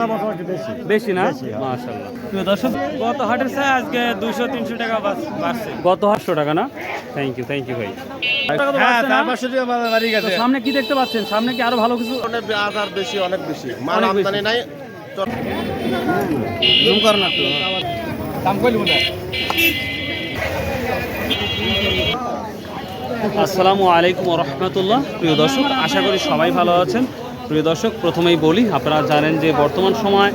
বেশি বেশি না হ্যাঁ। মাশাআল্লাহ। দর্শক গত হাটের চেয়ে আজকে তিনশো টাকা বাড়ছে। গত আটশো টাকা না? থ্যাংক ইউ থ্যাংক ইউ ভাই। হ্যাঁ সামনে কি দেখতে পাচ্ছেন? সামনে কি আরও ভালো কিছু? অনেক আধার বেশি অনেক বেশি। মাল আমদানি নাই। জুম কর না একটু। আসসালামু আলাইকুম রহমতুল্লাহ। প্রিয় দর্শক আশা করি সবাই ভালো আছেন। প্রিয় দর্শক, প্রথমেই বলি, আপনারা জানেন যে বর্তমান সময়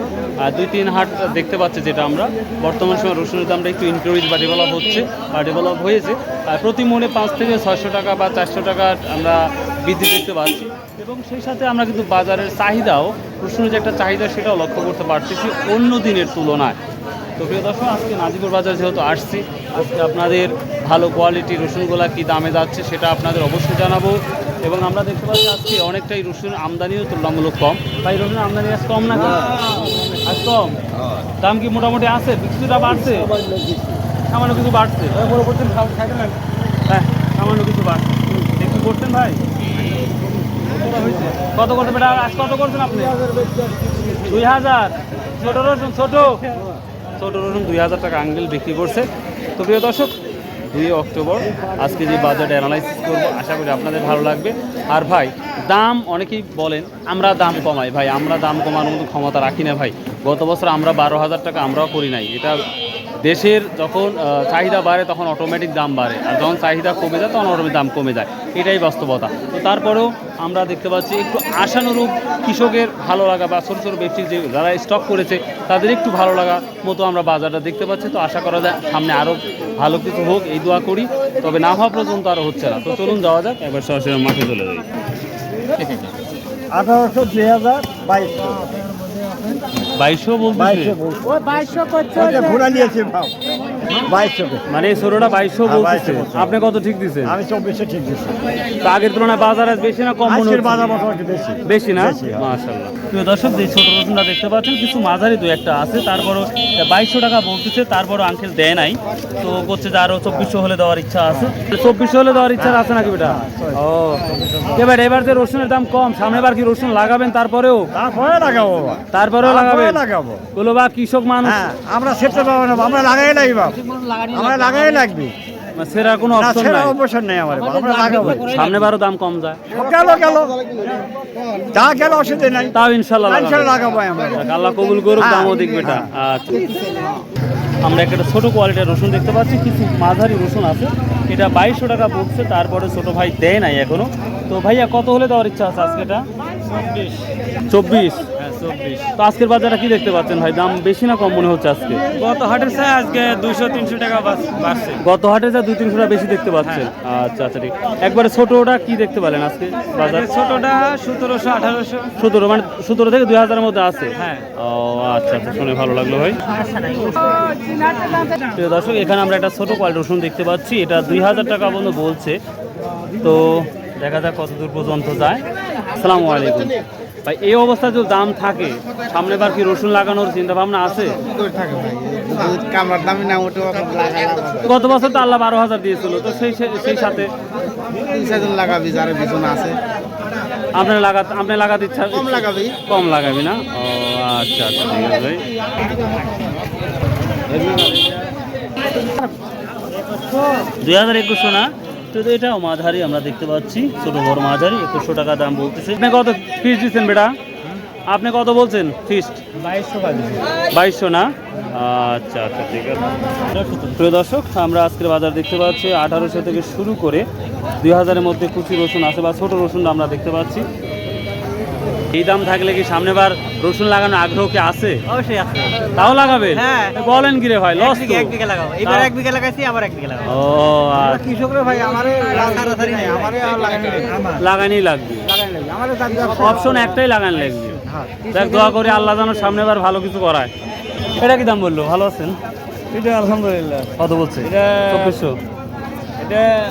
দুই তিন হাট দেখতে পাচ্ছি যেটা আমরা। বর্তমান সময় রসুনের দামটা একটু ইনক্রিজ বা ডেভেলপ হচ্ছে, বা ডেভেলপ হয়েছে। আর প্রতি মনে পাঁচ থেকে ছয়শো টাকা বা চারশো টাকা আমরা বৃদ্ধি দেখতে পাচ্ছি। এবং সেই সাথে আমরা কিন্তু বাজারের চাহিদাও, রসুনের যে একটা চাহিদা সেটাও লক্ষ্য করতে পারতেছি অন্য দিনের তুলনায়। তো প্রিয় দর্শক, আজকে নাজিপুর বাজার যেহেতু আসছি, আজকে আপনাদের ভালো কোয়ালিটির রসুনগুলা কি দামে যাচ্ছে সেটা আপনাদের অবশ্যই জানাব। এবং আমরা দেখতে পাচ্ছি আজকে অনেকটাই রসুন আমদানিও তুলনামূলক কম। তাই রসুন আমদানি আজ কম না আজ কম? দাম কি মোটামুটি আছে? কিছুটা বাড়ছে? সামান্য কিছু বাড়ছে। হ্যাঁ সামান্য কিছু বাড়ছে। একটু করছেন ভাই? কত করতে বেটা আজ কত করছেন আপনি? দুই হাজার। ছোট রসুন ছোট। ছোট রসুন দুই হাজার টাকা আঙ্গেল বিক্রি করছে। তো প্রিয় দর্শক দুই অক্টোবর। আজকে যে বাজেট অ্যানালাইসিস করব, আশা করি আপনাদের ভালো লাগবে। আর ভাই, দাম অনেকেই বলেন, আমরা দাম কমাই। ভাই, আমরা দাম কমানোর মতো ক্ষমতা রাখি না ভাই। গত বছর আমরা বারো হাজার টাকা আমরাও করি নাই। এটা দেশের যখন চাহিদা বাড়ে তখন অটোমেটিক দাম বাড়ে। আর যখন চাহিদা কমে যায় তখন অটোমেটিক দাম কমে যায়। এটাই বাস্তবতা। তো তারপরেও আমরা দেখতে পাচ্ছি একটু আশানুরূপ কৃষকের ভালো লাগা বা ছোটো ছোটো ব্যক্তির যে যারা স্টক করেছে তাদের একটু ভালো লাগা মতো আমরা বাজারটা দেখতে পাচ্ছি। তো আশা করা যায় সামনে আরও ভালো কিছু হোক এই দোয়া করি। তবে না হওয়া পর্যন্ত আরও হচ্ছে না। তো চলুন যাওয়া যাক। এবার সরাসরি মাঠে চলে যাই। আঠারোশো দুই হাজার বাইশশো বাইশশো বলতে বাইশশো করছে ঘোরা নিয়েছে ভাও বাইশশো মানে এই ছোটোটা বাইশশো হ্যাঁ, বলতেছে। 2200 বলছে। আপনি কত ঠিক আমি চব্বিশশো ঠিক তো আগের তুলনায় বাজার আজ বেশি না কম মনে হচ্ছে? বাজার মোটামুটি বেশি। বেশি না? হ্যাঁ। প্রিয় দর্শক যে ছোট রসুনটা দেখতে পাচ্ছেন কিছু মাঝারি দু একটা আছে তারপরও বাইশশো টাকা বলতেছে তারপরও আঙ্কেল দেয় নাই। তো যে আরও চব্বিশশো হলে দেওয়ার ইচ্ছা আছে। চব্বিশশো হলে দেওয়ার ইচ্ছা আছে নাকি বেটা? ও। এবার এবার যে রসুনের দাম কম সামনে বার কি রসুন লাগাবেন তারপরেও? তারপরে লাগাবো তারপরেও তারপরে লাগাবেন? লাগাবো। বলো বা কৃষক মানুষ? হ্যাঁ আমরা সেটা পাবো না আমরা লাগাই লাগবে বাবা। আমরা লাগাই লাগবে। সেরা কোনো অপশন নাই। অবসর নেই আমার। আমরা লাগাবো সামনে বারও দাম কম যায়। গেল গেল। যা গেল অসুবিধা নাই। তাও ইনশাল্লাহ ইনশাল্লাহ লাগাবো। আমরা। আল্লাহ কবুল করুক হ্যাঁ। দামও দেখবে এটা। আচ্ছা। আমরা একটা ছোট কোয়ালিটির রসুন দেখতে পাচ্ছি কিছু মাঝারি রসুন আছে। এটা বাইশশো টাকা পড়ছে তারপরে ছোট ভাই দেয় নাই এখনও। তো ভাইয়া কত হলে দেওয়ার ইচ্ছা আছে আজকে এটা? চব্বিশ। চব্বিশ। তো আজকের বাজারটা কি দেখতে পাচ্ছেন ভাই? দাম বেশি না কম মনে হচ্ছে আজকে? গত হাটের চেয়ে আজকে দুইশো তিনশো টাকা বাড়ছে। গত হাটে যা দুই তিনশো টাকা বেশি দেখতে পাচ্ছেন? আচ্ছা আচ্ছা ঠিক। একবারে ছোটটা কি দেখতে পেলেন আজকে বাজার? ছোটটা সতেরোশো আঠারোশো। সতেরো মানে সতেরো থেকে দুই হাজারের মধ্যে আছে? হ্যাঁ। ও আচ্ছা আচ্ছা শুনে ভালো লাগল ভাই। প্রিয় দর্শক এখানে আমরা একটা ছোট কোয়ালিটি রসুন দেখতে পাচ্ছি। এটা দুই হাজার টাকা পর্যন্ত বলছে। তো দেখা যাক কত দূর পর্যন্ত যায়। আসসালামু আলাইকুম। ভাই এই অবস্থায় যদি দাম থাকে সামনে বার কি রসুন লাগানোর চিন্তা ভাবনা আছে? গত বছর তো আল্লাহ বারো হাজার দিয়েছিল তো সেই সেই সাথে? লাগাবি যারা বিছুন আছে আপনার লাগাতে আপনি লাগাতে ইচ্ছা কম লাগাবি। কম লাগাবি না? ও আচ্ছা আচ্ছা ঠিক আছে ভাই। দুই হাজার একুশশো না? তো এটাও মাঝারি আমরা দেখতে পাচ্ছি। ছোট বড় মাঝারি একুশশো টাকা দাম বলতেছে। আপনি কত ফিস দিচ্ছেন বেটা? আপনি কত বলছেন ফিস্ট বাইশশো না? আচ্ছা আচ্ছা ঠিক আছে। প্রিয় দর্শক আমরা আজকের বাজার দেখতে পাচ্ছি আঠারোশো থেকে শুরু করে দুই হাজারের মধ্যে কুচি রসুন আছে বা ছোট রসুন আমরা দেখতে পাচ্ছি। এই দাম থাকলে কি সামনে বার রসুন লাগানোর আগ্রহ কি আছে? অবশ্যই আছে। তাও লাগাবেন? হ্যাঁ। বলেন কি রে ভাই লস বিঘা- এক বিঘা লাগাবো। এবার এক বিঘা লাগাইছি আবার এক বিঘা লাগাবো। ও আচ্ছা। কৃষকরা ভাই আমারে তাড়াতাড়ি নাই আমারে লাগাই লাগানি লাগবে। আমারে অপশন একটাই লাগান লাগবে। দেখ দোয়া করে আল্লাহ যেন সামনেবার ভালো কিছু করায়। এটা কি দাম বলল? ভালো আছেন? এটা আলহামদুলিল্লাহ। কত বলছে? এটা- চব্বিশশো? এটা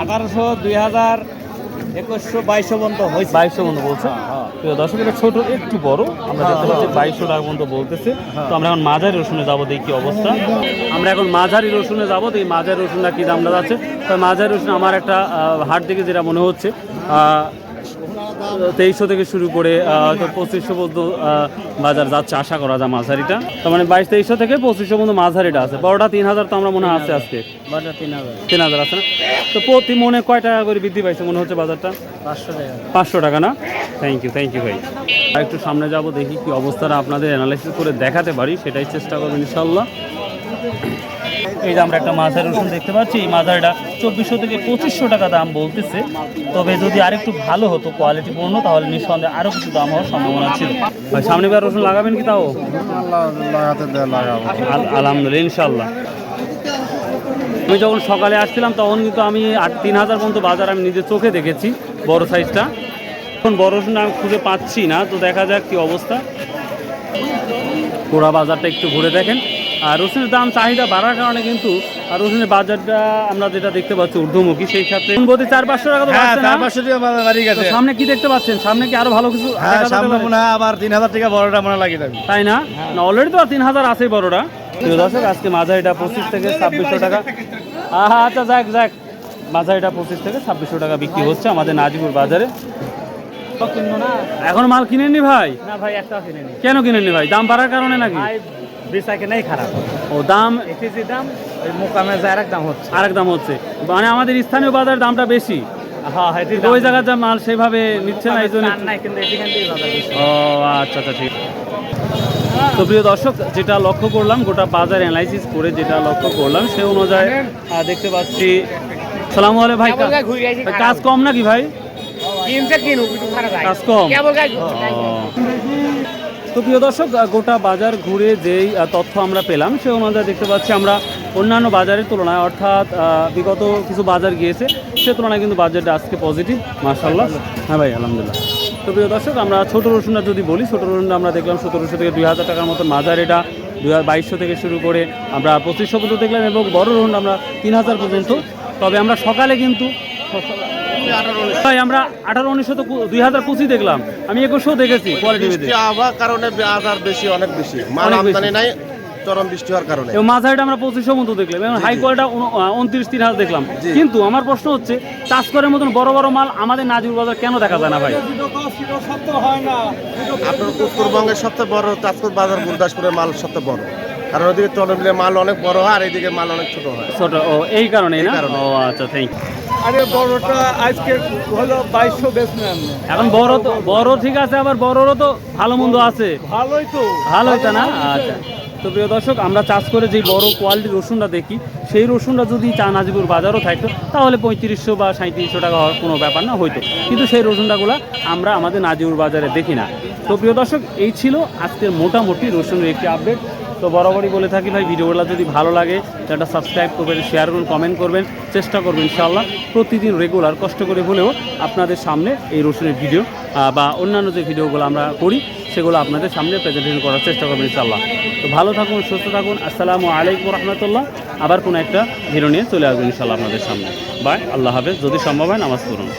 আঠারোশো দুই হাজার একুশশো বাইশশো পর্যন্ত হয়েছে। বাইশশো পর্যন্ত বলছে। প্রিয় দর্শক এটা ছোট একটু বড়। আমরা দেখতে পাচ্ছি বাইশশো টাকা পর্যন্ত বলতেছে। তো আমরা এখন মাঝারি রসুনে যাব দেখি কি অবস্থা। আমরা এখন মাঝারি রসুনে যাব তো এই মাঝারি রসুনটা কি দামটা যাচ্ছে। তো মাঝারি রসুন আমার একটা হাট থেকে যেটা মনে হচ্ছে আহ, তেইশশো থেকে শুরু করে হয়তো পঁচিশশো পর্যন্ত বাজার যাচ্ছে আশা করা যায় মাঝারিটা। তার মানে বাইশ তেইশশো থেকে পঁচিশশো পর্যন্ত মাঝারিটা আছে। বড়টা তিন হাজার তো আমরা মনে হয় আছে আজকে। তিন হাজার। তিন হাজার আছে না? তো প্রতি মনে কয় টাকা করে বৃদ্ধি পাইছে মনে হচ্ছে বাজারটা? পাঁচশো টাকা। পাঁচশো টাকা না? থ্যাংক ইউ থ্যাংক ইউ ভাই। আর একটু সামনে যাব দেখি কি অবস্থাটা আপনাদের অ্যানালাইসিস করে দেখাতে পারি সেটাই চেষ্টা করবেন ইনশাল্লাহ এই যে আমরা একটা মাঝারি রসুন দেখতে পাচ্ছি এই মাঝারিটা চব্বিশশো থেকে পঁচিশশো টাকা দাম বলতেছে। তবে যদি আরেকটু ভালো হতো কোয়ালিটি পূর্ণ তাহলে নিঃসন্দেহে আরও কিছু দাম হওয়ার সম্ভাবনা ছিল। ভাই সামনে বার রসুন লাগাবেন কি তাও? আলহামদুলিল্লাহ ইনশাল্লাহ আমি যখন সকালে আসছিলাম তখন কিন্তু আমি আট তিন হাজার পর্যন্ত বাজার আমি নিজের চোখে দেখেছি বড় সাইজটা। এখন বড় রসুন আমি খুঁজে পাচ্ছি না তো দেখা যাক কি অবস্থা। পুরা বাজারটা একটু ঘুরে দেখেন। আর রসুনের দাম চাহিদা বাড়ার কারণে কিন্তু আর রসুনের বাজারটা আমরা যেটা দেখতে পাচ্ছি ঊর্ধ্বমুখী সেই ক্ষেত্রে প্রতি চার পাঁচশো টাকা তো বাড়ছে না? বাড়ি তো সামনে কি দেখতে পাচ্ছেন? সামনে কি আরও ভালো কিছু হ্যাঁ সামনে মনে হয় আবার তিন হাজার টাকা বড়টা মনে দেবে। তাই না? না অলরেডি তো আর তিন হাজার আছে বড়টা। প্রিয় দর্শক আজকে মাঝারিটা পঁচিশ থেকে ছাব্বিশশো টাকা। আহা আচ্ছা যাক যাক। মাঝারিটা পঁচিশ থেকে ছাব্বিশশো টাকা বিক্রি হচ্ছে আমাদের নাজিপুর বাজারে। এখন মাল কিনেননি ভাই? না ভাই একটা কিনে নি কেন কিনেননি ভাই? দাম বাড়ার কারণে নাকি? বেচা কেনাই খারাপ। ও দাম কেজি দাম ওই মোকামে যায় এক দাম হচ্ছে। আরেক দাম হচ্ছে। মানে আমাদের স্থানীয় বাজারের দামটা বেশি। হ্যাঁ হ্যাঁ ওই জায়গার যা মাল সেভাবে নিচ্ছে না এই জন্য বাজার ও আচ্ছা আচ্ছা ঠিক। তো প্রিয় দর্শক যেটা লক্ষ্য করলাম গোটা বাজার অ্যানালাইসিস করে যেটা লক্ষ্য করলাম সে অনুযায়ী দেখতে পাচ্ছি সালাম আলাইকুম ভাই কাজ কম নাকি ভাই? কাজ কম। তো প্রিয় দর্শক গোটা বাজার ঘুরে যেই তথ্য আমরা পেলাম সে অনুযায়ী দেখতে পাচ্ছি আমরা অন্যান্য বাজারের তুলনায় অর্থাৎ বিগত কিছু বাজার গিয়েছে সে তুলনায় কিন্তু বাজারটা আজকে পজিটিভ মার্শাল্লাহ হ্যাঁ ভাই আলহামদুলিল্লাহ। তো প্রিয় দর্শক আমরা ছোট রসুনটা যদি বলি ছোটো রসুনটা আমরা দেখলাম সতেরোশো থেকে দুই হাজার টাকার মতো মাজার এটা হাজার বাইশশো থেকে শুরু করে আমরা পঁচিশশো পর্যন্ত দেখলাম এবং বড় রসুন আমরা তিন হাজার পর্যন্ত। তবে আমরা সকালে কিন্তু ভাই আমরা আঠারো উনিশশো তো দুই হাজার পঁচিশ দেখলাম। আমি একুশশো দেখেছি কোয়ালিটি আবহাওয়ার কারণে বাজার বেশি অনেক বেশি। মাল। আমদানি নাই চরম বৃষ্টি হওয়ার কারণে। মাঝারিটা আমরা পঁচিশশো মতো দেখলাম। এবং হাই কোয়ালিটা উনত্রিশ তিন হাজার দেখলাম। কিন্তু আমার প্রশ্ন হচ্ছে চাষ করার মতন বড় বড় মাল আমাদের নাজির বাজার কেন দেখা যায় না ভাই? আপনার উত্তরবঙ্গের সবচেয়ে বড় চাঁদপুর বাজার গুরদাসপুরের মাল সবচেয়ে বড়। কারণ ওদিকে তরমিলের মাল অনেক বড় হয় আর এইদিকে মাল অনেক ছোট হয়। ছোট ও এই কারণেই না? কারণে। ও আচ্ছা থ্যাংক আরে বড়টা আজকে হলো বাইশশো বেচলাম এখন বড় তো বড় ঠিক আছে আবার বড়রও তো ভালো মন্দ আছে। ভালোই তো। ভালো হইতা না? আচ্ছা। তো প্রিয় দর্শক আমরা চাষ করে যে বড় কোয়ালিটির রসুনটা দেখি সেই রসুনটা যদি চা নাজিপুর বাজারও থাকতো তাহলে পঁয়ত্রিশশো বা সাঁত্রিশশো টাকা হওয়ার কোনো ব্যাপার না হইতো। কিন্তু সেই রসুনটাগুলো আমরা আমাদের নাজিপুর বাজারে দেখি না। তো প্রিয় দর্শক এই ছিল আজকের মোটামুটি রসুনের একটি আপডেট তো বরাবরই বলে থাকি ভাই, ভিডিওগুলো যদি ভালো লাগে সেটা সাবস্ক্রাইব করবেন শেয়ার করুন কমেন্ট করবেন, চেষ্টা করবেন ইনশাআল্লাহ। প্রতিদিন রেগুলার কষ্ট করে হলেও আপনাদের সামনে এই রসুনের ভিডিও বা অন্যান্য যে ভিডিওগুলো আমরা করি, সেগুলো আপনাদের সামনে প্রেজেন্টেশন করার চেষ্টা করবেন ইনশাআল্লাহ। তো ভালো থাকুন, সুস্থ থাকুন, আসসালামু আলাইকুম রহমতুল্লাহ। আবার কোনো একটা ভিডিও নিয়ে চলে আসবেন ইনশাআল্লাহ আপনাদের সামনে। বাই আল্লাহ হাফেজ, যদি সম্ভব হয় নামাজ পড়ুন।